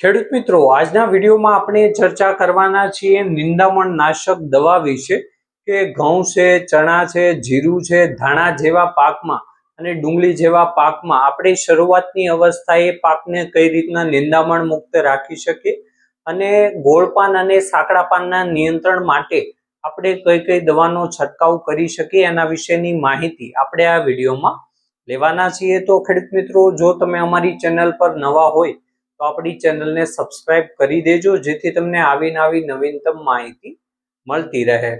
ખેડૂત મિત્રો, આજના વિડીયોમાં આપણે ચર્ચા કરવાના છીએ નિંદામણ નાશક દવા વિશે કે ઘઉં છે, ચણા છે, જીરું છે, ધાણા જેવા પાકમાં અને ડુંગળી જેવા પાકમાં આપણે શરૂઆતની અવસ્થાએ પાકને કઈ રીતના નિંદામણ મુક્ત રાખી શકીએ અને ગોળપાન અને સાંકડાપાનના નિયંત્રણ માટે આપણે કઈ કઈ દવાનો છંટકાવ કરી શકીએ એના વિશેની માહિતી આપણે આ વિડીયોમાં લેવાના છીએ. તો ખેડૂત મિત્રો, જો તમે અમારી ચેનલ પર નવા હોય તો આપણી ચેનલને સબસ્ક્રાઇબ કરી દેજો, જેથી તમને આવી આવી નવીનતમ માહિતી મળતી રહે.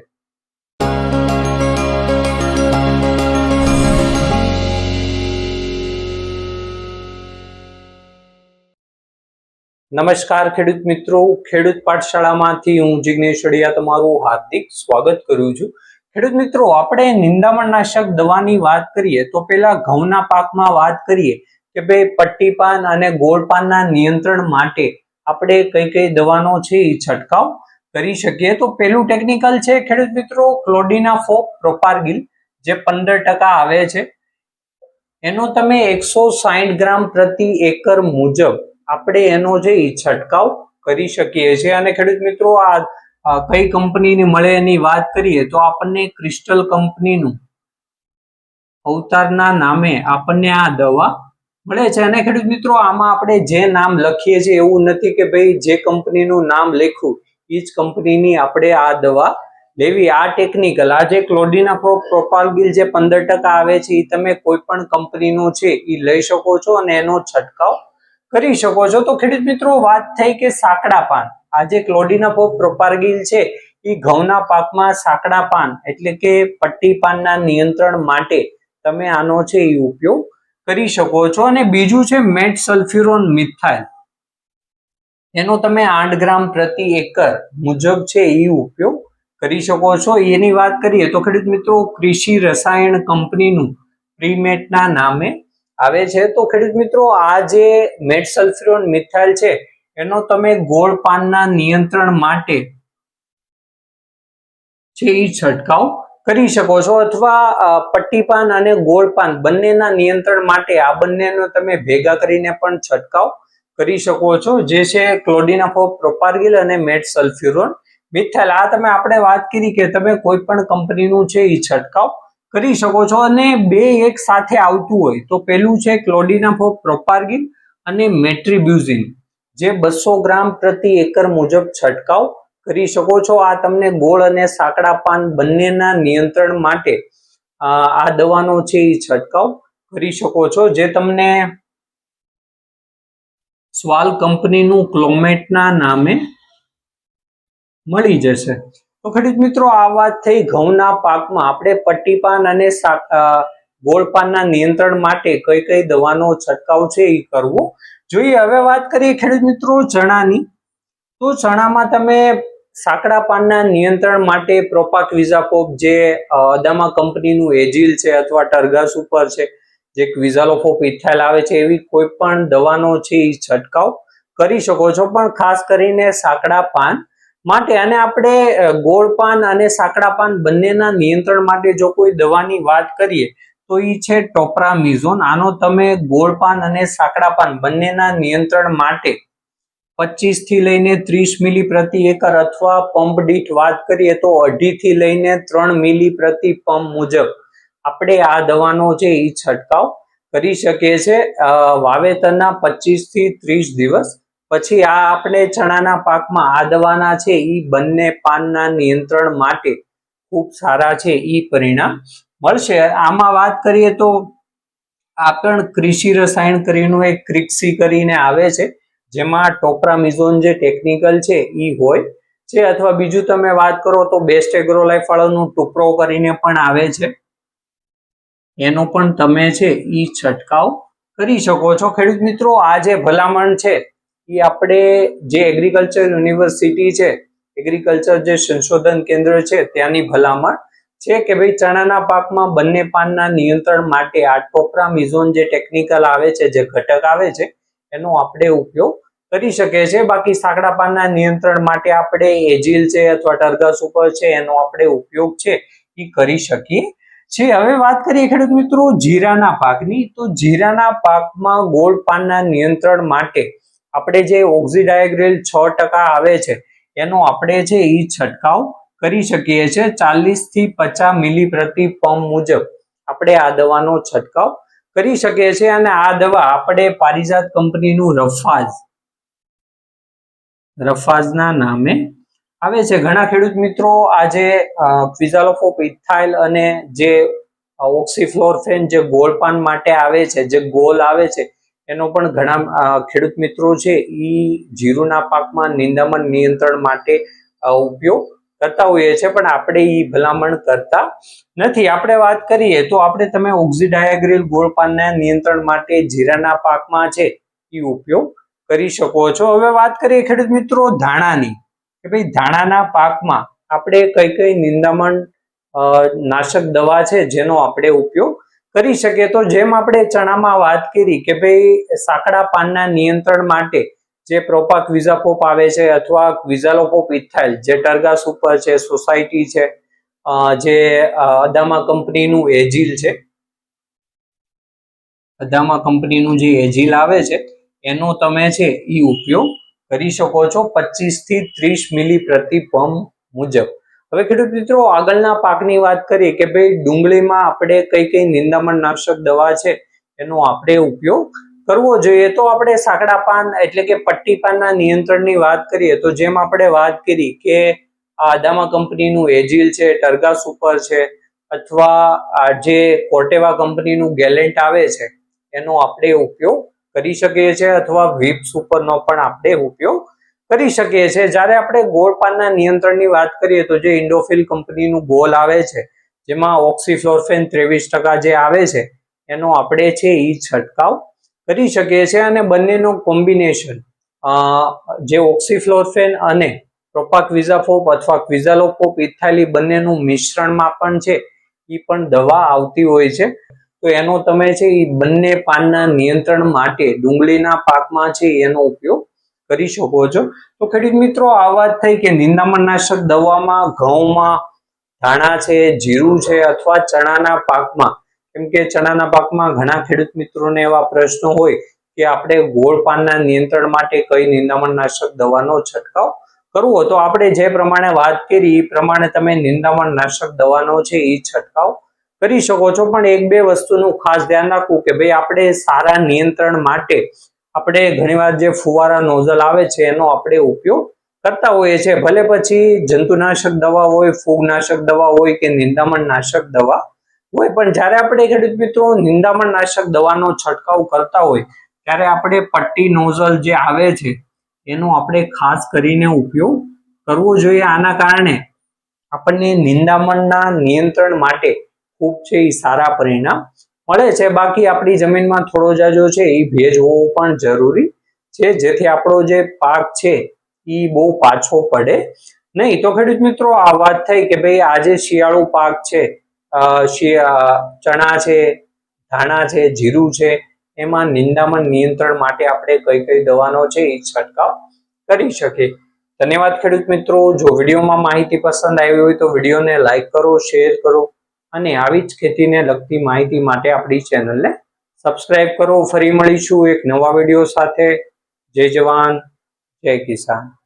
નમસ્કાર ખેડૂત મિત્રો, ખેડૂત પાઠશાળામાંથી હું જિજ્ઞેશ અડિયા તમારું હાર્દિક સ્વાગત કરું છું. ખેડૂત મિત્રો, આપણે નિંદામણનાશક દવાની વાત કરીએ તો પેલા ઘઉંના પાકમાં વાત કરીએ. કે ભાઈ પટ્ટીપાન અને ગોળપાનના નિયંત્રણ માટે આપણે કઈ કઈ દવાનો છે એ છંટકાવ કરી શકીએ. તો પેલું ટેકનિકલ છે, ખેડૂત મિત્રો, ક્લોડિના ફોક, પ્રોપાર્ગિલ, જે પંદર ટકા આવે છે. એનો તમે એકસો સાહીઠ ગ્રામ પ્રતિ એકર મુજબ આપણે એનો જે છંટકાવ કરી શકીએ છીએ. અને ખેડૂત મિત્રો આ કઈ કંપનીની મળે એની વાત કરીએ તો આપણને ક્રિસ્ટલ કંપનીનું અવતારના નામે આપણને આ દવા મળે છે. અને ખેડૂત મિત્રો, આમાં આપણે જે નામ લખીએ છીએ, એવું નથી કે ભાઈ જે કંપનીનું નામ લખ્યું એ જ કંપનીની આપણે આ દવા લેવી. આ ટેકનિકલ આ જે ક્લોડિના પ્રો પ્રોપાલ્ગિલ જે પંદર ટકા આવે છે એ તમે કોઈ પણ કંપનીનો છે એ લઈ શકો છો અને એનો છંટકાવ કરી શકો છો. તો ખેડૂત મિત્રો, વાત થઈ કે સાંકડા પાન. આ જે ક્લોડિના પ્રો પ્રોપાર્ગિલ છે એ ઘઉંના પાકમાં સાંકડા પાન, એટલે કે પટ્ટી પાનના નિયંત્રણ માટે તમે આનો છે એ ઉપયોગ કરી શકો છો અને બીજું છે મેટ સલ્ફ્યુરોન મિથાઇલ. એનો તમે આઠ ગ્રામ પ્રતિ એકર મુજબ છે એ ઉપયોગ કરી શકો છો. એની વાત કરીએ તો ખેડૂત મિત્રો કૃષિ રસાયણ કંપનીનું પ્રીમેટના નામે આવે છે. તો ખેડૂત મિત્રો આ જે મેટ સલ્ફ્યુરોન મિથાઇલ છે, એનો તમે ગોળ પાનના નિયંત્રણ માટે છે એ છંટકાવ કરી શકો છો અથવા પટ્ટીપાન અને ગોળપાન બંનેના નિયંત્રણ માટે આ બંનેનો તમે ભેગા કરીને પણ છંટકાવ કરી શકો છો. જે છે ક્લોડિના પ્રોપાર્ગિલ અને મેટ સલ્ફ્યુરોન. મિથાઇલ, આ તમે આપણે વાત કરી કે તમે કોઈ પણ કંપનીનું છે એ છંટકાવ કરી શકો છો અને બે એક સાથે આવતું હોય તો પેલું છે ક્લોડિના પ્રોપાર્ગિલ અને મેટ્રીબ્યુઝિન. જે બસો ગ્રામ પ્રતિ એકર મુજબ છંટકાવ કરી શકો છો. આ તમને ગોળ અને સાંકડા પાન બંનેના નિયંત્રણ માટે આ દવાનો છે એ છંટકાવ કરી શકો છો. જે તમને સ્વાલ કંપનીનું ક્લોમેટના નામે મળી જશે. તો ખેડૂત મિત્રો, આ વાત થઈ ઘઉંના પાકમાં. આપણે પટ્ટીપાન અને ગોળપાનના નિયંત્રણ માટે કઈ કઈ દવાનો છંટકાવ છે એ કરવો. જોઈએ, હવે વાત કરીએ ખેડૂત મિત્રો ચણાની. તો ચણામાં તમે સાંકડા પાનના નિયંત્રણ માટે પ્રોપાક વિઝાકોપ જે અદામા કંપનીનું એજિલ છે અથવા ટર્ગા સુપર છે, જે ક્વિઝાલોફોપ ઇથાઇલ આવે છે, એવી કોઈ પણ દવાનો છે એ છંટકાવ કરી શકો છો. પણ ખાસ કરીને સાંકડા પાન માટે અને આપણે ગોળપાન ગોળ પાન અને સાંકડા પાન બંનેના નિયંત્રણ માટે જો કોઈ દવાની વાત કરીએ, તો એ છે ટોપરામિઝોન. આનો તમે ગોળ પાન અને સાંકડા પાન બંનેના નિયંત્રણ માટે પચીસથી લઈને ત્રીસ મિલી પ્રતિ એકર અથવા પંપ દીઠ વાત કરીએ તો અઢી થી લઈને ત્રણ મિલી પ્રતિ પંપ મુજબ આપણે આ દવાનો છે એ છંટકાવ કરી શકીએ છીએ વાવેતરના પચીસથી ત્રીસ દિવસ. પછી આ આપણે ચણાના પાકમાં આ દવાના છે એ બંને પાનના નિયંત્રણ માટે ખૂબ સારા છે એ પરિણામ મળશે. આમાં વાત કરીએ તો આ પણ કૃષિ રસાયણ કરીનું એક ક્રિક્સી કરીને આવે છે. જેમાં ટોપ્રામિઝોન જે ટેકનિકલ છે એ હોય છે અથવા બીજું તમે વાત કરો તો બેસ્ટ એગ્રોલાઇફ વાળાનું ટુપ્રો કરીને પણ આવે છે. એનો પણ તમે છે એ છંટકાવ કરી શકો છો. ખેડૂત મિત્રો, આ જે ભલામણ છે એ આપણે જે એગ્રીકલ્ચર યુનિવર્સિટી છે એગ્રીકલ્ચર જે સંશોધન કેન્દ્ર છે, ત્યાંની ભલામણ છે કે ભાઈ ચણાના પાકમાં બંને પાનના નિયંત્રણ માટે આ ટોપ્રામિઝોન જે ટેકનિકલ આવે છે, જે ઘટક આવે છે એનો આપણે ઉપયોગ કરી શકીએ છીએ. બાકી સાંકડા પાનના નિયંત્રણ માટે આપણે એજિલ છે અથવા ટર્ગસ ઉપર છે એનો આપણે ઉપયોગ છે એ કરી શકીએ છીએ. હવે વાત કરીએ ખેડૂત મિત્રો જીરાના પાકની. તો જીરાના પાકમાં ગોળ પાનના નિયંત્રણ માટે આપણે જે ઓક્સિડાયગ્રેલ છ ટકા આવે છે એનો આપણે છે એ છંટકાવ કરી શકીએ છીએ. ચાલીસથી પચાસ મિલી પ્રતિ પંપ મુજબ આપણે આ દવાનો છંટકાવ કરી શકે છે અને આ દવા આપણે પારિજાત કંપનીનું રફાજ, રફાજના નામે આવે છે. ઘણા ખેડૂત મિત્રો આજે ક્વિઝાલોફોપ ઇથાઇલ અને જે ઓક્સીફ્લોરફેન જે ગોળપાન માટે આવે છે, જે ગોલ આવે છે, એનો પણ ઘણા ખેડૂત મિત્રો છે એ જીરુના પાકમાં નિંદામણ નિયંત્રણ માટે ઉપયોગ કરતા હોઈએ છીએ, પણ આપણે એ ભલામણ કરતા નથી. આપણે વાત કરીએ તો આપણે તમે ઓક્સિડાયાગ્રિલ ગોળપાનના નિયંત્રણ માટે જીરાના પાકમાં છે એ ઉપયોગ કરી શકો છો. હવે વાત કરીએ ખેડૂત મિત્રો ધાણાની, કે ભાઈ ધાણાના પાકમાં આપણે કઈ કઈ નિંદામણ નાશક દવા છે જેનો આપણે ઉપયોગ કરી શકીએ. તો જેમ આપણે ચણામાં વાત કરી કે ભાઈ સાંકડા પાનના નિયંત્રણ માટે જે પ્રોપા ક્વિઝાપોપ આવે છે અથવા ક્વિઝાલોપોપ ઇથાઇલ જે ટર્ગાસ ઉપર છે, સોસાયટી છે જે અદામા કંપનીનું એજિલ છે. અદામા કંપનીનું જે એજિલ આવે છે, એનો તમે છે એ ઉપયોગ કરી શકો છો પચીસથી ત્રીસ મિલી પ્રતિ પંપ મુજબ. હવે ખેડૂત મિત્રો, આગળના પાકની વાત કરીએ કે ભાઈ ડુંગળીમાં આપણે કઈ કઈ નિંદામણ નાશક દવા છે, એનો આપણે ઉપયોગ કરવો જોઈએ તો આપણે સાંકડા પાન એટલે કે પટ્ટી પાનના નિયંત્રણની વાત કરીએ તો જેમ આપણે વાત કરી કે આ અદામા કંપનીનું એજિલ છે, ટર્ગા સુપર છે અથવા જે કોર્ટેવા કંપનીનું ગેલેન્ટ આવે છે, એનો આપણે ઉપયોગ કરી શકીએ છીએ અથવા વીપ સુપરનો પણ આપણે ઉપયોગ કરી શકીએ છીએ. જ્યારે આપણે ગોળ પાનના નિયંત્રણની વાત કરીએ તો જે ઇન્ડોફિલ કંપનીનું ગોલ આવે છે, જેમાં ઓક્સિફ્લોરફેન ત્રેવીસ ટકા જે આવે છે, એનો આપણે છે એ છંટકાવ કરી શકીએ છીએ અને બંનેનું કોમ્બિનેશન જે ઓક્સીફ્લોરફેન અને પ્રોપાક્વિઝાફોપ અથવા ક્વિઝાલોફોપ ઇથાલી બંનેનું મિશ્રણમાં પણ છે એ પણ દવા આવતી હોય છે. તો એનો તમે છે એ બંને પાનના નિયંત્રણ માટે ડુંગળીના પાકમાં છે, એનો ઉપયોગ કરી શકો છો. તો ખેડૂત મિત્રો, આ વાત થઈ કે નિંદામણનાશક દવામાં ઘઉંમાં ધાણા છે, જીરું છે અથવા ચણાના પાકમાં કેમ કે ચણાના પાકમાં ઘણા ખેડૂત મિત્રોને એવા પ્રશ્નો હોય કે આપણે ગોળ પાનના નિયંત્રણ માટે કઈ નિંદામણનાશક દવાનો છંટકાવ કરવો. તો આપણે જે પ્રમાણે વાત કરી, એ પ્રમાણે તમે નિંદામણનાશક દવાનો છે એ છંટકાવ કરી શકો છો. પણ એક બે વસ્તુનું ખાસ ધ્યાન રાખવું કે ભાઈ આપણે સારા નિયંત્રણ માટે આપણે ઘણીવાર જે ફુવારા, નોઝલ આવે છે, એનો આપણે ઉપયોગ કરતા હોઈએ છીએ. ભલે પછી જંતુનાશક દવા હોય, ફૂગનાશક દવા હોય કે નિંદામણનાશક દવા હોય, પણ જ્યારે આપણે ખેડૂત મિત્રો નિંદામણ નાશક દવાનો છંટકાવ કરતા હોય, ત્યારે આપણે પટ્ટી નોઝલ જે આવે છે, એનો આપણે ખાસ કરીને ઉપયોગ કરવો જોઈએ. આના કારણે આપણને નિંદામણના નિયંત્રણ માટે ખૂબ છે એ સારા પરિણામ મળે છે. બાકી આપણી જમીનમાં થોડો જાજો છે, એ ભેજ હોવો પણ જરૂરી છે. જેથી આપણો જે પાક છે, એ બહુ પાછો પડે નહીં. તો ખેડૂત મિત્રો, આ વાત થઈ કે ભાઈ આજે શિયાળુ પાક છે ચણા છે, ધાણા છે, જીરું છે, એમાં નિંદામણ નિયંત્રણ માટે આપણે કઈ કઈ દવાનો છે એ છંટકાવ કરી શકીએ. ધન્યવાદ ખેડૂત મિત્રો. જો વિડીયોમાં માહિતી પસંદ આવી હોય તો વિડીયોને લાઇક કરો, શેર કરો અને આવી જ ખેતીને લગતી માહિતી માટે આપણી ચેનલને સબસ્ક્રાઇબ કરો. ફરી મળીશું એક નવા વીડિયો સાથે. જય જવાન. જય કિસાન.